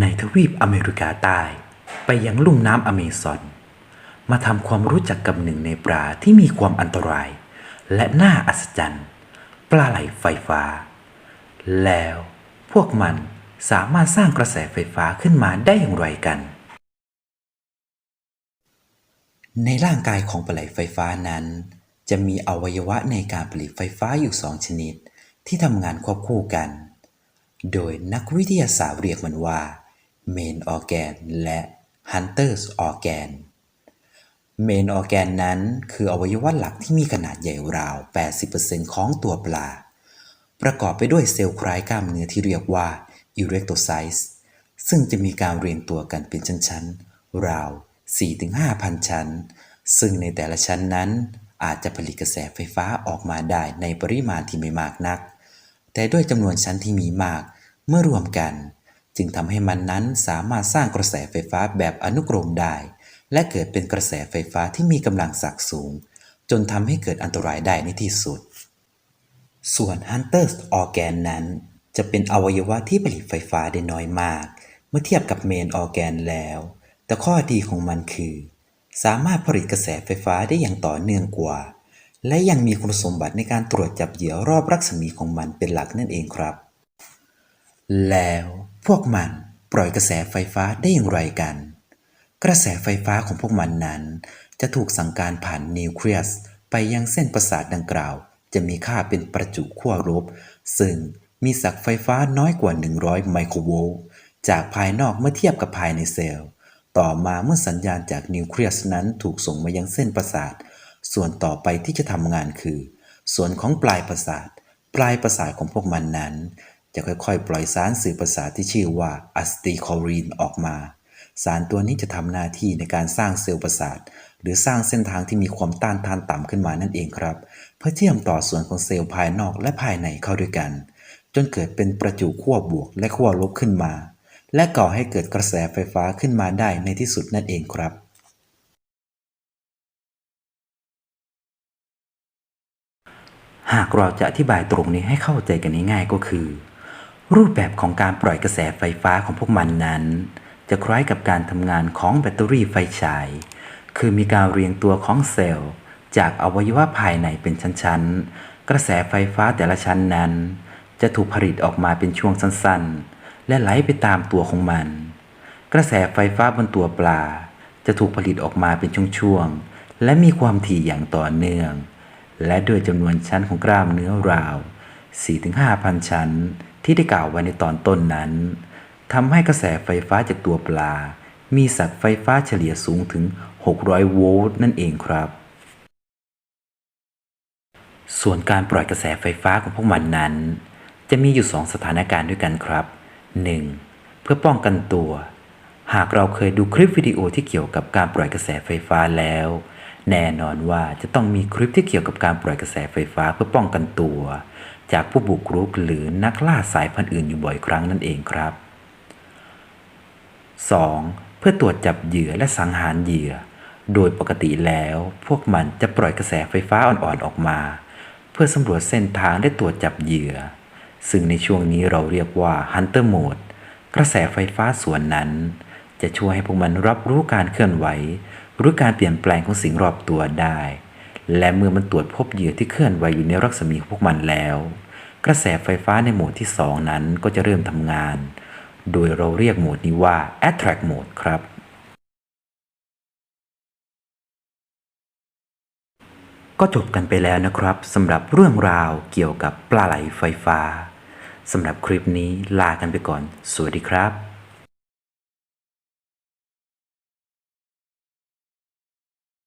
ในทวีปอเมริกาใต้ ไปยังลุ่มน้ำอเมซอน มาทำความรู้จักกับหนึ่งในปลาที่มีความอันตราย และน่าอัศจรรย์ ปลาไหลไฟฟ้า แล้วพวกมันสามารถสร้างกระแสไฟฟ้าขึ้นมาได้อย่างไรกัน ในร่างกายของปลาไหลไฟฟ้านั้น จะมีอวัยวะในการผลิตไฟฟ้าอยู่สองชนิด ที่ทำงานควบคู่กัน โดยนักวิทยาศาสตร์เรียกมันว่า Main Organ และ Hunter's Organ Main Organ นั้นคืออวัยวะหลักที่มีขนาดใหญ่ราว 80%ของตัวปลา ประกอบไปด้วยเซลล์คล้ายกล้ามเนื้อที่เรียกว่า erectocytes ซึ่งจะมีการเรียงตัวกันเป็นชั้นๆ ราว 4-5,000 ชั้น ซึ่งในแต่ละชั้นนั้นอาจจะผลิตกระแสไฟฟ้าออกมาได้ในปริมาณที่ไม่มากนัก แต่ด้วยจำนวนชั้นที่มีมาก เมื่อรวมกัน จึงทำให้มันนั้นสามารถสร้างกระแสไฟฟ้าแบบอนุกรมได้ และเกิดเป็นกระแสไฟฟ้าที่มีกำลังสักสูง จนทำให้เกิดอันตรายได้ในที่สุด ส่วน Hunter's Organ นั้น จะเป็นอวัยวะที่ผลิตไฟฟ้าได้น้อยมาก เมื่อเทียบกับ Main Organ แล้ว แต่ข้อดีของมันคือ สามารถผลิตกระแสไฟฟ้าได้อย่างต่อเนื่องกว่า และยังมีคุณสมบัติในการตรวจจับเหยื่อรอบรัศมีของมันเป็นหลักนั่นเองครับ แล้ว พวกมันปล่อยกระแสไฟฟ้าได้อย่างไรกัน กระแสไฟฟ้าของพวกมันนั้น จะถูกสั่งการผ่านนิวเคลียสไปยังเส้นประสาทดังกล่าว จะมีค่าเป็นประจุขั้วลบซึ่งมีศักไฟฟ้าน้อยกว่า 100 ไมโครโวลต์จากภายนอกเมื่อเทียบกับภายในเซลล์ ต่อมาเมื่อสัญญาณจากนิวเคลียสนั้นถูกส่งมายังเส้นประสาท ส่วนต่อไปที่จะทำงานคือ ส่วนของปลายประสาท ปลายประสาทของพวกมันนั้น จะค่อยๆ ปล่อยสารสื่อประสาทที่ชื่อว่าอะสติคอรีนออกมา สารตัวนี้จะทำหน้าที่ในการสร้างเซลล์ประสาท หรือสร้างเส้นทางที่มีความต้านทานต่ำขึ้นมานั่นเองครับ เพื่อเชื่อมต่อส่วนของเซลล์ภายนอกและภายในเข้าด้วยกัน จนเกิดเป็นประจุขั้วบวกและขั้วลบขึ้นมา และก่อให้เกิดกระแสไฟฟ้าขึ้นมาได้ในที่สุดนั่นเองครับหากเราจะอธิบายตรงนี้ให้เข้าใจกันง่ายๆก็คือ รูปแบบของการปล่อยกระแสไฟฟ้าของพวกมันนั้น จะคล้ายกับการทำงานของแบตเตอรี่ไฟฉาย คือมีการเรียงตัวของเซลล์ จากอวัยวะภายในเป็นชั้นๆ กระแสไฟฟ้าแต่ละชั้นนั้น จะถูกผลิตออกมาเป็นช่วงสั้นๆ และไหลไปตามตัวของมัน กระแสไฟฟ้าบนตัวปลา จะถูกผลิตออกมาเป็นช่วงๆ และมีความถี่อย่างต่อเนื่อง และด้วยจำนวนชั้นของกล้ามเนื้อราว 4-5,000 ชั้น ที่ได้กล่าวไว้ในตอนต้นนั้นทำให้กระแสไฟฟ้าจากตัวปลา มีศักย์ไฟฟ้าเฉลี่ยสูงถึง 600 โวลต์นั่นเองครับ ส่วนการปล่อยกระแสไฟฟ้าของพวกมันนั้น จะมีอยู่ 2 สถานการณ์ด้วยกันครับ 1. เพื่อป้องกันตัว หากเราเคยดูคลิปวิดีโอที่เกี่ยวกับการปล่อยกระแสไฟฟ้าแล้ว แน่นอนว่าจะต้องมีคลิปที่เกี่ยวกับการปล่อยกระแสไฟฟ้าเพื่อป้องกันตัว จากผู้บุกรุกหรือนักล่าสายพันธุ์อื่นอยู่บ่อยครั้งนั่นเองครับ 2. เพื่อตรวจจับเหยื่อและสังหารเหยื่อ โดยปกติแล้ว พวกมันจะปล่อยกระแสไฟฟ้าอ่อนๆออกมา เพื่อสำรวจเส้นทางและตรวจจับเหยื่อ ซึ่งในช่วงนี้เราเรียกว่า Hunter Mode กระแสไฟฟ้าส่วนนั้น จะช่วยให้พวกมันรับรู้การเคลื่อนไหว หรือการเปลี่ยนแปลงของสิ่งรอบตัวได้ และเมื่อมันตรวจพบเหยื่อที่เคลื่อนไหวอยู่ในรัศมีของพวกมันแล้ว กระแสไฟฟ้าในโหมดที่ 2 นั้นก็จะเริ่มทำงาน โดยเราเรียกโหมดนี้ว่า attract mode ครับ ก็จบกันไปแล้วนะครับสำหรับเรื่องราวเกี่ยวกับปลาไหลไฟฟ้าสำหรับคลิปนี้ลากันไปก่อน สวัสดีครับ